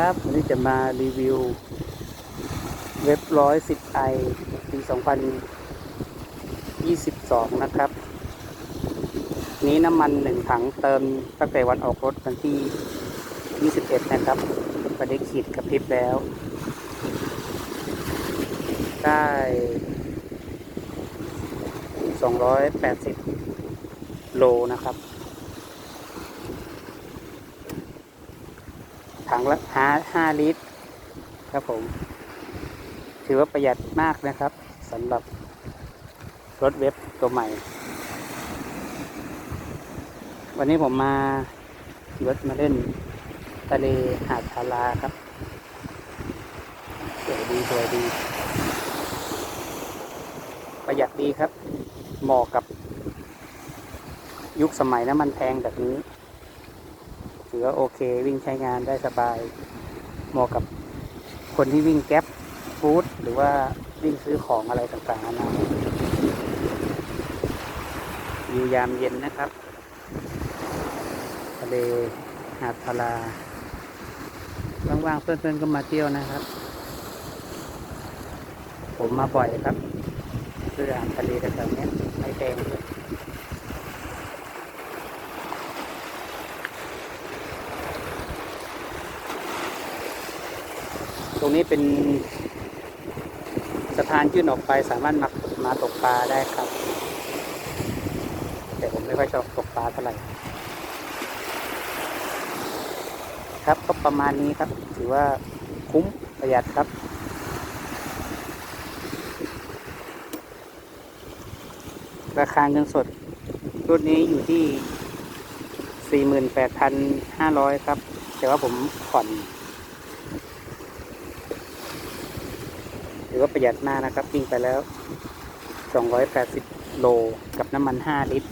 ครับวันนี้จะมารีวิว เว็บร้อยสิบไอปีสองพันยี่สิบสองนะครับ นี้น้ำมันหนึ่งถังเติมตั้งแต่วันออกรถวันที่ยี่สิบเอ็ดนะครับก็ได้ขีดกระพริบแล้ว ได้สองร้อยแปดสิบโลนะครับ งละห้าห้าลิตร ครับผม ถือว่าประหยัดมากนะครับสำหรับรถเว็บตัวใหม่ วันนี้ผมมาขี่รถมาเล่นทะเลหาดทาราครับสวยดีสวยดี ประหยัดดีครับเหมาะกับยุคสมัยน้ำมันแพงแบบนี้ ถือว่าโอเควิ่งใช้งานได้สบาย เหมาะกับคนที่วิ่งแก๊ปฟู้ดหรือว่าวิ่งซื้อของอะไรต่างๆนานาอยู่ยามเย็นนะครับทะเลหาดพาราว่างๆเพื่อนๆก็มาเที่ยวนะครับ ผมมาบ่อยครับซื้ออาหารทะเลแถวๆนี้ไม่แพงเลย ตรงนี้เป็นสะพานยื่นออกไปสามารถมามาตกปลาได้ครับ แต่ผมไม่ค่อยชอบตกปลาเท่าไหร่ครับก็ประมาณนี้ครับ ถือว่าคุ้มประหยัดครับ ราคาเงินสด รุ่นนี้อยู่ที่ 48,500 ครับ แต่ว่าผมผ่อน ถือ ว่าประหยัดมากนะครับวิ่งไปแล้ว 280 โลกับน้ำมัน 5 ลิตร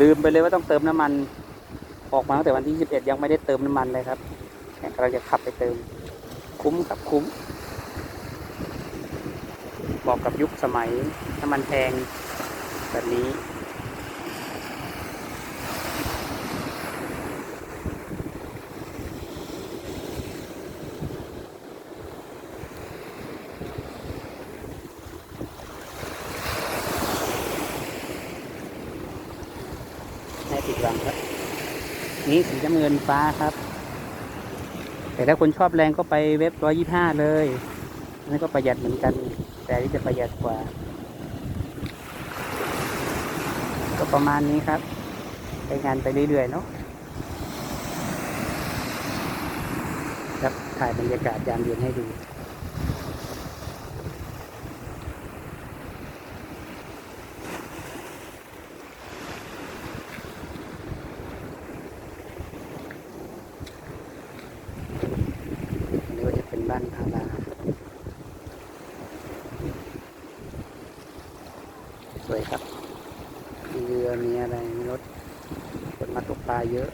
ลืมไปเลยว่าต้องเติมน้ำมัน ออกมาตั้งแต่วันที่ 21 ยังไม่ได้เติมน้ำมันเลยครับเราจะขับไปเติม คุ้มครับคุ้มบอกกับยุคสมัยน้ำมันแพงแบบนี้ ผิดหวังครับ นี่สีน้ำเงินฟ้าครับ แต่ถ้าคนชอบแรงก็ไปเว็บร้อยยี่ห้าเลยนั่นก็ประหยัดเหมือนกัน แต่อันนี่จะประหยัดกว่า ก็ประมาณนี้ครับใช้งานไปเรื่อยๆเนาะครับถ่ายบรรยากาศยามเย็นให้ดู อันนี้ก็จะเป็น บ้านพาราสวยครับมีเรือมีอะไรมีรถคนมาตกปลาเยอะ